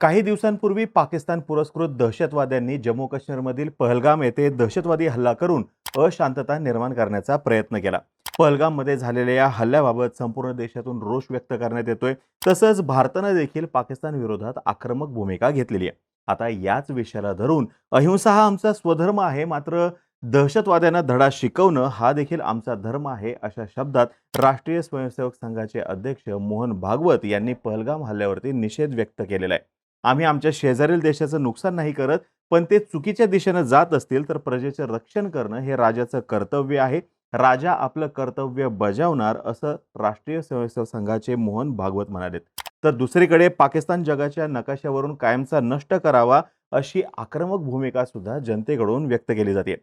काही दिवसांपूर्वी पाकिस्तान पुरस्कृत दहशतवाद्यांनी जम्मू काश्मीरमधील पहलगाम येथे दहशतवादी हल्ला करून अशांतता निर्माण करण्याचा प्रयत्न केला. पहलगाममध्ये झालेल्या या हल्ल्याबाबत संपूर्ण देशातून रोष व्यक्त करण्यात येतोय. तसंच भारतानं देखील पाकिस्तान विरोधात आक्रमक भूमिका घेतलेली आहे. आता याच विषयाला धरून अहिंसा हा आमचा स्वधर्म आहे मात्र दहशतवाद्यांना धडा शिकवणं हा देखील आमचा धर्म आहे अशा शब्दात राष्ट्रीय स्वयंसेवक संघाचे अध्यक्ष मोहन भागवत यांनी पहलगाम हल्ल्यावरती निषेध व्यक्त केलेला आहे. आम्ही आमच्या शेजारील देशाचं नुकसान नाही करत पण ते चुकीच्या दिशेनं जात असतील तर प्रजेचं रक्षण करणं हे राजाचं कर्तव्य आहे. राजा आपलं कर्तव्य बजावणार असं राष्ट्रीय स्वयंसेवक संघाचे मोहन भागवत म्हणालेत. तर दुसरीकडे पाकिस्तान जगाच्या नकाशावरून कायमचा नष्ट करावा अशी आक्रमक भूमिका सुद्धा जनतेकडून व्यक्त केली जाते.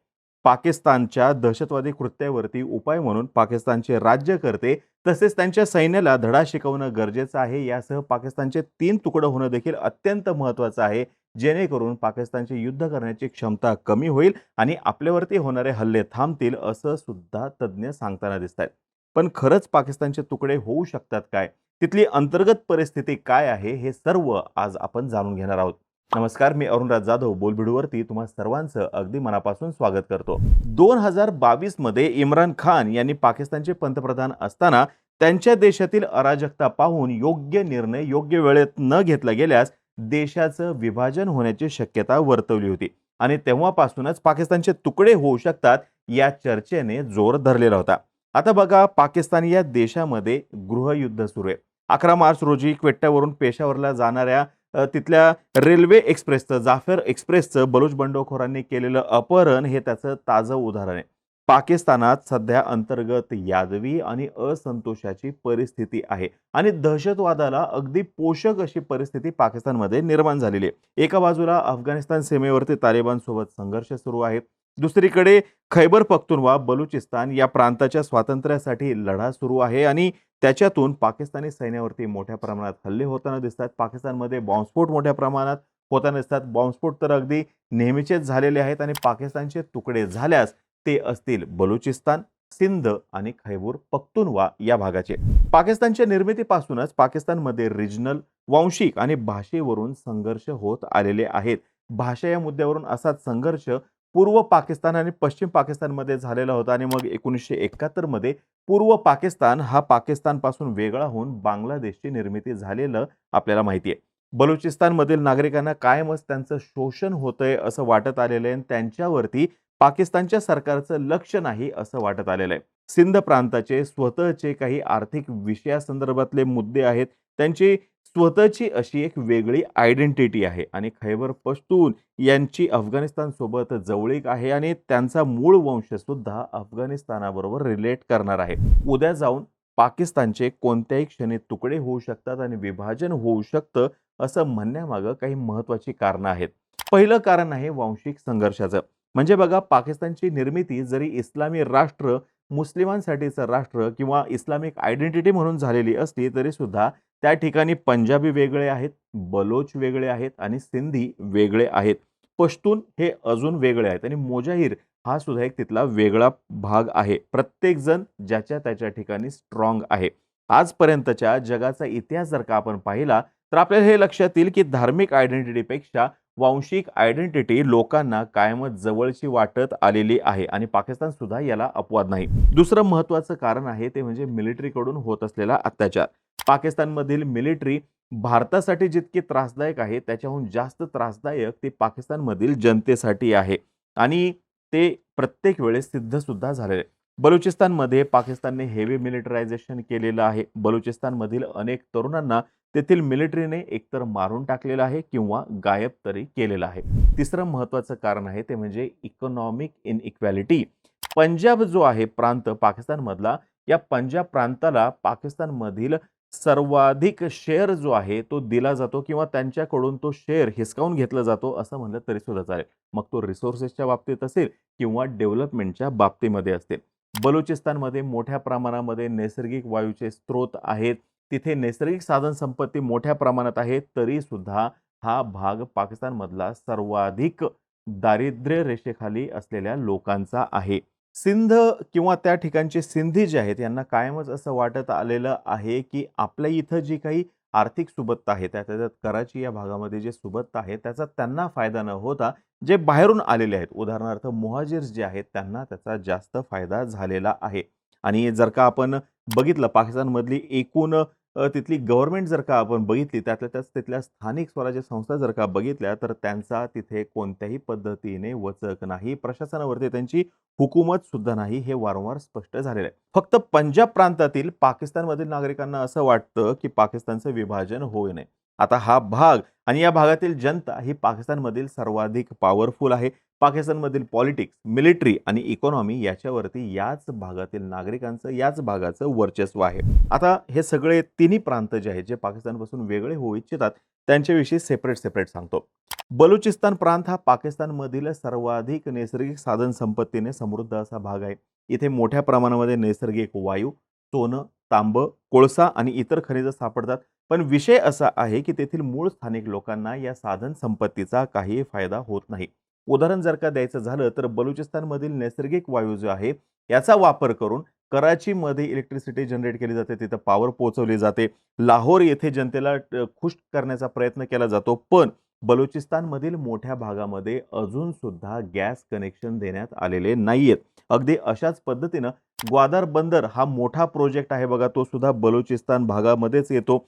पाकिस्तानच्या दहशतवादी कृत्यावरती उपाय म्हणून पाकिस्तानचे राज्य करते तसेच त्यांच्या सैन्याला धडा शिकवणं गरजेचं आहे. यासह पाकिस्तानचे तीन तुकडं होणं देखील अत्यंत महत्त्वाचं आहे. जेणेकरून पाकिस्तानची युद्ध करण्याची क्षमता कमी होईल आणि आपल्यावरती होणारे हल्ले थांबतील असं सुद्धा तज्ज्ञ सांगताना दिसत आहेत पण खरंच पाकिस्तानचे तुकडे होऊ शकतात काय? तिथली अंतर्गत परिस्थिती काय आहे हे सर्व आज आपण जाणून घेणार आहोत. नमस्कार मी अरुणराज जाधव बोलबिडूवरती तुम्हा सर्वांचं अगदी मनापासून स्वागत करतो. दोन हजार बावीसमध्ये इम्रान खान यांनी पाकिस्तानचे पंतप्रधान असताना त्यांच्या देशातील अराजकता पाहून योग्य निर्णय योग्य वेळेत न घेतला गेल्यास देशाचं विभाजन होण्याची शक्यता वर्तवली होती. आणि तेव्हापासूनच पाकिस्तानचे तुकडे होऊ शकतात या चर्चेने जोर धरलेला होता. आता बघा पाकिस्तान या देशामध्ये गृहयुद्ध सुरू आहे. अकरा मार्च रोजी क्वेट्ट्यावरून पेशावरला जाणाऱ्या तिथल्या रेल्वे एक्सप्रेसचं जाफर एक्सप्रेसचं बलूच बंडखोरांनी केलेलं अपहरण हे त्याचं ताजं उदाहरण आहे. पाकिस्तानात सध्या अंतर्गत यादवी आणि असंतोषाची परिस्थिती आहे आणि दहशतवादाला अगदी पोषक अशी परिस्थिती पाकिस्तानमध्ये निर्माण झालेली आहे. एका बाजूला अफगाणिस्तान सीमेवरती तालिबानसोबत संघर्ष सुरू आहे दुसरीकडे खैबर पख्तुनवा बलुचिस्तान या प्रांताच्या स्वातंत्र्यासाठी लढा सुरू आहे आणि त्याच्यातून पाकिस्तानी सैन्यावरती मोठ्या प्रमाणात हल्ले होताना दिसतात. पाकिस्तानमध्ये बॉम्बस्फोट मोठ्या प्रमाणात होताना दिसतात. बॉम्बस्फोट तर अगदी नेहमीचेच झालेले आहेत आणि पाकिस्तानचे तुकडे झाल्यास ते असतील बलुचिस्तान सिंध आणि खैबूर पख्तुनवा या भागाचे. पाकिस्तानच्या निर्मितीपासूनच पाकिस्तानमध्ये रिजनल वांशिक आणि भाषेवरून संघर्ष होत आलेले आहेत. भाषा या मुद्द्यावरून असाच संघर्ष पूर्व पाकिस्तान आणि पश्चिम पाकिस्तानमध्ये झालेला होता आणि मग एकोणीसशे एकाहत्तरमध्ये पूर्व पाकिस्तान हा पाकिस्तानपासून वेगळा होऊन बांगलादेशची निर्मिती झालेलं आपल्याला माहिती आहे. बलुचिस्तानमधील नागरिकांना कायमच त्यांचं शोषण होतंय असं वाटत आलेलं आहे आणि त्यांच्यावरती पाकिस्तानच्या सरकारचं लक्ष नाही असं वाटत आलेलं आहे. सिंध प्रांताचे स्वतःचे काही आर्थिक विषयासंदर्भातले मुद्दे आहेत. त्यांची स्वतःची अशी एक वेगळी आयडेंटिटी आहे. आणि खैबर पश्तून यांची अफगाणिस्तानसोबत जवळीक आहे आणि त्यांचा मूळ वंश सुद्धा अफगाणिस्तानाबरोबर रिलेट करणार आहे. उद्या जाऊन पाकिस्तानचे कोणत्याही क्षणी तुकडे होऊ शकतात आणि विभाजन होऊ शकतं असं म्हणण्यामागं काही महत्त्वाची कारणं आहेत. पहिलं कारण आहे वांशिक संघर्षाचं. म्हणजे बघा पाकिस्तानची निर्मिती जरी इस्लामी राष्ट्र मुस्लिमांसाठीचं राष्ट्र किंवा इस्लामिक आयडेंटिटी म्हणून झालेली असली तरीसुद्धा त्या ठिकाणी पंजाबी वेगळे आहेत बलोच वेगळे आहेत आणि सिंधी वेगळे आहेत. पश्तून हे अजून वेगळे आहेत आणि मोजाहीर हा सुद्धा एक तिथला वेगळा भाग आहे. प्रत्येकजण ज्याच्या त्याच्या ठिकाणी स्ट्रॉंग आहे. आजपर्यंतच्या जगाचा इतिहास जर का आपण पाहिला तर आपल्याला हे लक्षात येईल की धार्मिक आयडेंटिटीपेक्षा वांशिक आयडेंटिटी लोकांना कायमच जवळची वाटत आलेली आहे आणि पाकिस्तान सुद्धा याला अपवाद नाही. दुसरं महत्वाचं कारण आहे ते म्हणजे मिलिटरीकडून होत असलेला अत्याचार. पाकिस्तानमधील मिलिटरी भारतासाठी जितकी त्रासदायक आहे त्याच्याहून जास्त त्रासदायक ते पाकिस्तानमधील जनतेसाठी आहे. आणि ते प्रत्येक वेळेस सिद्ध सुद्धा झालेले. बलुचिस्तानमध्ये पाकिस्तानने हेवी मिलिटरायझेशन केलेलं आहे. बलुचिस्तानमधील अनेक तरुणांना तेथील मिलिटरीने एकतर मारून टाकलेलं आहे किंवा गायब तरी केलेलं आहे. तिसरं महत्त्वाचं कारण आहे ते म्हणजे इकॉनॉमिक इनइक्वॅलिटी पंजाब जो आहे प्रांत पाकिस्तानमधला या पंजाब प्रांताला पाकिस्तानमधील सर्वाधिक शेअर जो आहे तो दिला जातो किंवा त्यांच्याकडून तो शेअर हिसकावून घेतला जातो असं म्हणलं तरी सुद्धा चालेल. मग तो रिसोर्सेसच्या बाबतीत असेल किंवा डेव्हलपमेंटच्या बाबतीमध्ये असेल. बलुचिस्तानमध्ये मोठ्या प्रमाणामध्ये नैसर्गिक वायूचे स्रोत आहेत. तिथे नैसर्गिक साधन संपत्ती मोठ्या प्रमाणात आहे तरीसुद्धा हा भाग पाकिस्तानमधला सर्वाधिक दारिद्र्य रेषेखाली असलेल्या लोकांचा आहे. सिंध किंवा त्या ठिकाणचे सिंधी जे आहेत यांना कायमच असं वाटत आलेलं आहे की आपल्या इथं जी काही आर्थिक सुबत्ता आहे त्या त्यात कराची या भागामध्ये जे सुबत्ता आहे त्याचा त्यांना फायदा न होता जे बाहेरून आलेले आहेत उदाहरणार्थ मुहाजिर्स जे आहेत त्यांना त्याचा जास्त फायदा झालेला आहे. आणि जर का आपण बघितलं पाकिस्तानमधली एकूण तिथली गव्हर्नमेंट जर का आपण बघितली त्यातल्या त्याच तिथल्या स्थानिक स्वराज्य संस्था जर का बघितल्या तर त्यांचा तिथे कोणत्याही पद्धतीने वचक नाही प्रशासनावरती त्यांची हुकूमत सुद्धा नाही हे वारंवार स्पष्ट झालेलं आहे. फक्त पंजाब प्रांतातील पाकिस्तानमधील नागरिकांना असं वाटतं की पाकिस्तानचं विभाजन होऊ नये. आता हा भाग आणि या भागातील जनता ही पाकिस्तानमधील सर्वाधिक पॉवरफुल आहे. पाकिस्तानमधील पॉलिटिक्स मिलिटरी आणि इकॉनॉमी याच्यावरती याच भागातील नागरिकांचं याच भागाचं वर्चस्व आहे. आता हे सगळे तिन्ही प्रांत जे आहेत जे पाकिस्तानपासून वेगळे होऊ इच्छितात त्यांच्याविषयी सेपरेट सेपरेट सांगतो. बलुचिस्तान प्रांत हा पाकिस्तानमधील सर्वाधिक नैसर्गिक साधन संपत्तीने समृद्ध असा भाग आहे. इथे मोठ्या प्रमाणामध्ये नैसर्गिक वायू सोनं तांब कोळसा आणि इतर खनिजं सापडतात. पण विषय असा आहे की तेथील मूळ स्थानिक लोकांना या साधन संपत्तीचा काही फायदा होत नाही. उदाहरण जर का द्यायचं झालं तर बलुचिस्तानमधील नैसर्गिक वायू जो आहे याचा वापर करून कराचीमध्ये इलेक्ट्रिसिटी जनरेट केली जाते तिथं पॉवर पोहोचवली जाते. लाहोर येथे जनतेला खुश करण्याचा प्रयत्न केला जातो. पण बलुचिस्तानमधील मोठ्या भागामध्ये अजून सुद्धा गॅस कनेक्शन देण्यात आलेले नाहीयेत. अगदी अशाच पद्धतीनं ग्वादर बंदर हा मोठा प्रोजेक्ट आहे बघा तो सुद्धा बलुचिस्तान भागामध्येच येतो.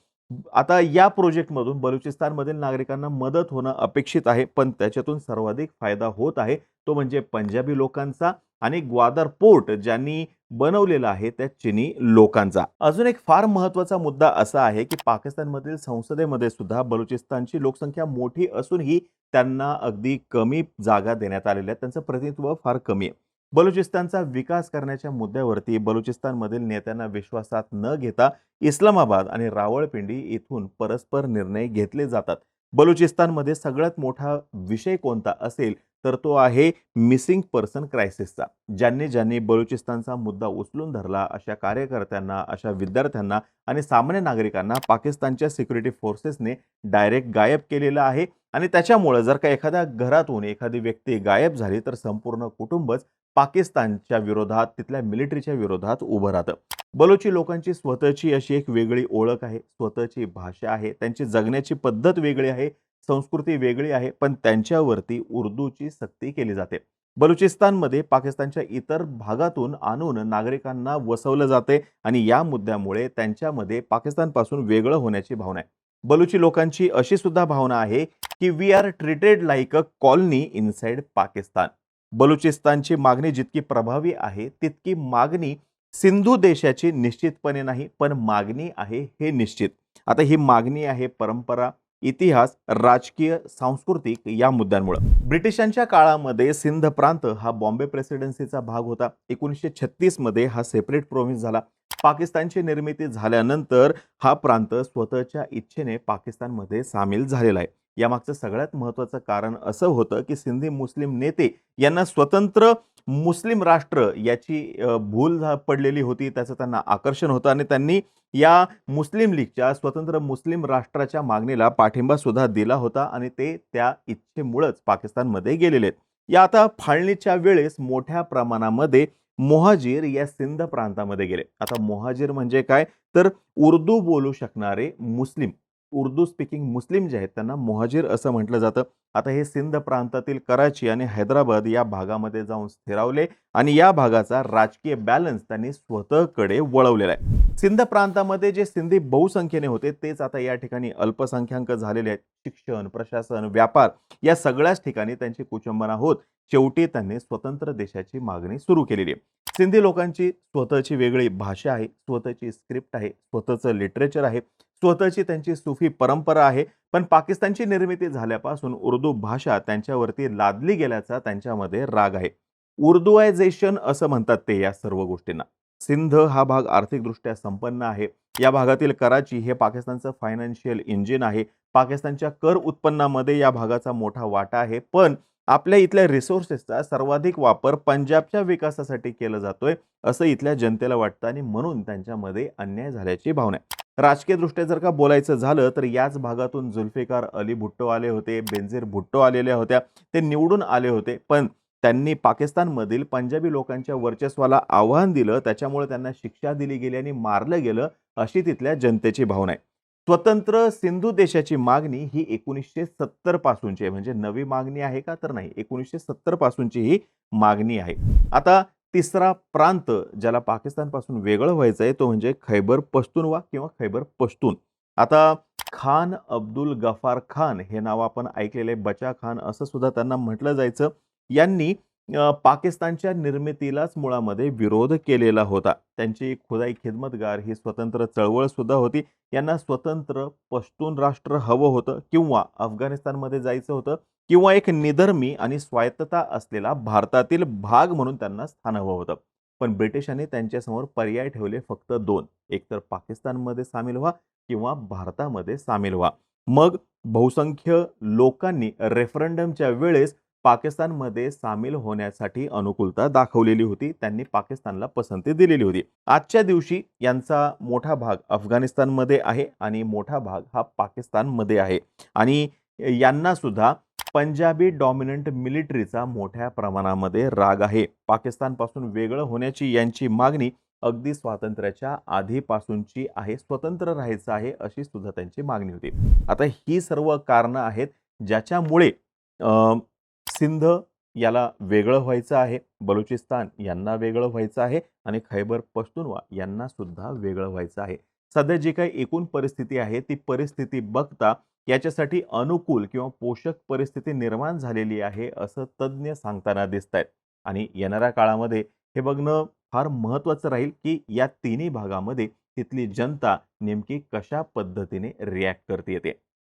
आता या प्रोजेक्टमधून बलुचिस्तानमधील नागरिकांना मदत होणं अपेक्षित आहे पण त्याच्यातून सर्वाधिक फायदा होत आहे. तो म्हणजे पंजाबी लोकांचा आणि ग्वादर पोर्ट ज्यांनी बनवलेला आहे त्या चिनी लोकांचा. अजून एक फार महत्त्वाचा मुद्दा असा आहे की पाकिस्तानमधील संसदेमध्ये सुद्धा बलुचिस्तानची लोकसंख्या मोठी असूनही त्यांना अगदी कमी जागा देण्यात आलेल्या आहेत. त्यांचं प्रतिनिधित्व फार कमी आहे. बलुचिस्तानचा विकास करण्याच्या मुद्द्यावरती बलुचिस्तानमधील नेत्यांना विश्वासात न घेता इस्लामाबाद आणि रावळपिंडी इथून परस्पर निर्णय घेतले जातात. बलुचिस्तानमध्ये सगळ्यात मोठा विषय कोणता असेल? तर तो आहे मिसिंग पर्सन क्रायसिसचा. ज्यांनी ज्यांनी बलुचिस्तानचा मुद्दा उचलून धरला अशा कार्यकर्त्यांना अशा विद्यार्थ्यांना आणि सामान्य नागरिकांना पाकिस्तानच्या सिक्युरिटी फोर्सेसने डायरेक्ट गायब केलेलं आहे. आणि त्याच्यामुळं जर का एखाद्या घरातून एखादी व्यक्ती गायब झाली तर संपूर्ण कुटुंबच पाकिस्तानच्या विरोधात तिथल्या मिलिटरीच्या विरोधात उभं राहतं. बलोची लोकांची स्वतःची अशी एक वेगळी ओळख आहे. स्वतःची भाषा आहे. त्यांची जगण्याची पद्धत वेगळी आहे. संस्कृती वेगळी आहे पण त्यांच्यावरती उर्दूची सक्ती केली जाते. बलुचिस्तानमध्ये पाकिस्तानच्या इतर भागातून आणून नागरिकांना वसवलं जाते आणि या मुद्द्यामुळे त्यांच्यामध्ये पाकिस्तानपासून वेगळं होण्याची भावना आहे. बलुची लोकांची अशी सुद्धा भावना आहे की we are treated like a colony inside Pakistan. बलुचिस्तानची मागणी जितकी प्रभावी आहे तितकी मागणी सिंधू देशाची निश्चितपणे नाही पण मागणी आहे हे निश्चित. आता ही मागणी आहे परंपरा इतिहास राजकीय सांस्कृतिक या मुद्द्यांमुळे. ब्रिटिशांच्या काळामध्ये सिंध प्रांत हा बॉम्बे प्रेसिडेन्सीचा भाग होता. एकोणीसशे छत्तीसमध्ये हा सेपरेट प्रोव्हिन्स झाला. पाकिस्तानची निर्मिती झाल्यानंतर हा प्रांत स्वतःच्या इच्छेने पाकिस्तानमध्ये सामील झालेला आहे. यामागचं सगळ्यात महत्त्वाचं कारण असं होतं की सिंधी मुस्लिम नेते यांना स्वतंत्र मुस्लिम राष्ट्र याची भूल झा- पडलेली होती त्याचं त्यांना आकर्षण होतं आणि त्यांनी या मुस्लिम लीगच्या स्वतंत्र मुस्लिम राष्ट्राच्या मागणीला पाठिंबा सुद्धा दिला होता आणि ते त्या इच्छेमुळंच पाकिस्तानमध्ये गेलेले आहेत. या आता फाळणीच्या वेळेस मोठ्या प्रमाणामध्ये मोहाजीर या सिंध प्रांतामध्ये गेले. आता मोहाजीर म्हणजे काय? तर उर्दू बोलू शकणारे मुस्लिम. उर्दू स्पीकिंग मुस्लिम जे आहेत त्यांना मोहाजीर असं म्हटलं जातं. आता हे सिंध प्रांतातील कराची आणि हैदराबाद या भागामध्ये जाऊन स्थिरावले आणि या भागाचा राजकीय बॅलन्स त्यांनी स्वतःकडे वळवलेला आहे. सिंध प्रांतामध्ये जे सिंधी बहुसंख्येने होते तेच आता या ठिकाणी अल्पसंख्याक झालेले आहेत. शिक्षण प्रशासन व्यापार या सगळ्याच ठिकाणी त्यांची कुचंबना होत. शेवटी त्यांनी स्वतंत्र देशाची मागणी सुरू केलेली आहे. सिंधी लोकांची स्वतःची वेगळी भाषा आहे स्वतःची स्क्रिप्ट आहे स्वतःचं लिटरेचर आहे. स्वतःची त्यांची सुफी परंपरा आहे. पण पाकिस्तानची निर्मिती झाल्यापासून उर्दू भाषा त्यांच्यावरती लादली गेल्याचा त्यांच्यामध्ये राग आहे. उर्दुआयझेशन असं म्हणतात ते या सर्व गोष्टींना. सिंध हा भाग आर्थिकदृष्ट्या संपन्न आहे. या भागातील कराची हे पाकिस्तानचं फायनान्शियल इंजिन आहे. पाकिस्तानच्या कर उत्पन्नामध्ये या भागाचा मोठा वाटा आहे. पण आपल्या इथल्या रिसोर्सेसचा सर्वाधिक वापर पंजाबच्या विकासासाठी केला जातोय असं इथल्या जनतेला वाटतं आणि म्हणून त्यांच्यामध्ये अन्याय झाल्याची भावना आहे. राजकीयदृष्ट्या जर का बोलायचं झालं तर याच भागातून जुल्फिकार अली भुट्टो आले होते बेनझीर भुट्टो आलेल्या होत्या ते निवडून आले होते. पण त्यांनी पाकिस्तानमधील पंजाबी लोकांच्या वर्चस्वाला आव्हान दिलं त्याच्यामुळे त्यांना शिक्षा दिली गेली आणि मारलं गेलं अशी तिथल्या जनतेची भावना आहे. स्वतंत्र सिंधू देशाची मागणी ही एकोणीसशे सत्तर पासूनची आहे. म्हणजे नवी मागणी आहे का तर नाही एकोणीसशे सत्तर पासूनची ही मागणी आहे. आता तिसरा प्रांत ज्याला पाकिस्तानपासून वेगळं व्हायचं आहे तो म्हणजे खैबर पश्तूनवा किंवा खैबर पश्तून. आता खान अब्दुल गफार खान हे नाव आपण ऐकलेले बचा खान असं सुद्धा त्यांना म्हटलं जायचं. यांनी पाकिस्तानच्या निर्मितीलाच मुळामध्ये विरोध केलेला होता. त्यांची खुदाई खिदमतगार ही स्वतंत्र चळवळ सुद्धा होती. यांना स्वतंत्र पश्तून राष्ट्र हवं होतं किंवा अफगाणिस्तानमध्ये जायचं होतं किंवा एक निधर्मी आणि स्वायत्तता असलेला भारतातील भाग म्हणून त्यांना स्थान हवं होतं. पण ब्रिटिशांनी त्यांच्यासमोर पर्याय ठेवले फक्त दोन. एकतर पाकिस्तानमध्ये सामील व्हा किंवा भारतामध्ये सामील व्हा. मग बहुसंख्य लोकांनी रेफरंडमच्या वेळेस पाकिस्तानमध्ये सामील होण्यासाठी अनुकूलता दाखवलेली होती. त्यांनी पाकिस्तानला पसंती दिलेली होती. आजच्या दिवशी यांचा मोठा भाग अफगाणिस्तानमध्ये आहे आणि मोठा भाग हा पाकिस्तानमध्ये आहे. आणि यांना सुद्धा पंजाबी डॉमिनंट मिलिटरीचा मोठ्या प्रमाणामध्ये राग आहे. पाकिस्तानपासून वेगळं होण्याची यांची मागणी अगदी स्वातंत्र्याच्या आधीपासूनची आहे. स्वतंत्र राहायचं आहे अशी सुद्धा त्यांची मागणी होती. आता ही सर्व कारणं आहेत ज्याच्यामुळे सिंध याला वेगळं व्हायचं आहे बलुचिस्तान यांना वेगळं व्हायचं आहे आणि खैबर पश्तुनवा यांना सुद्धा वेगळं व्हायचं आहे. सध्या जी काही एकूण परिस्थिती आहे ती परिस्थिती बघता याच्यासाठी अनुकूल किंवा पोषक परिस्थिती निर्माण झालेली आहे असं तज्ज्ञ सांगताना दिसत आहेत आणि येणाऱ्या काळामध्ये हे बघणं फार महत्त्वाचं राहील की या तिन्ही भागामध्ये तिथली जनता नेमकी कशा पद्धतीने रिॲक्ट करते येते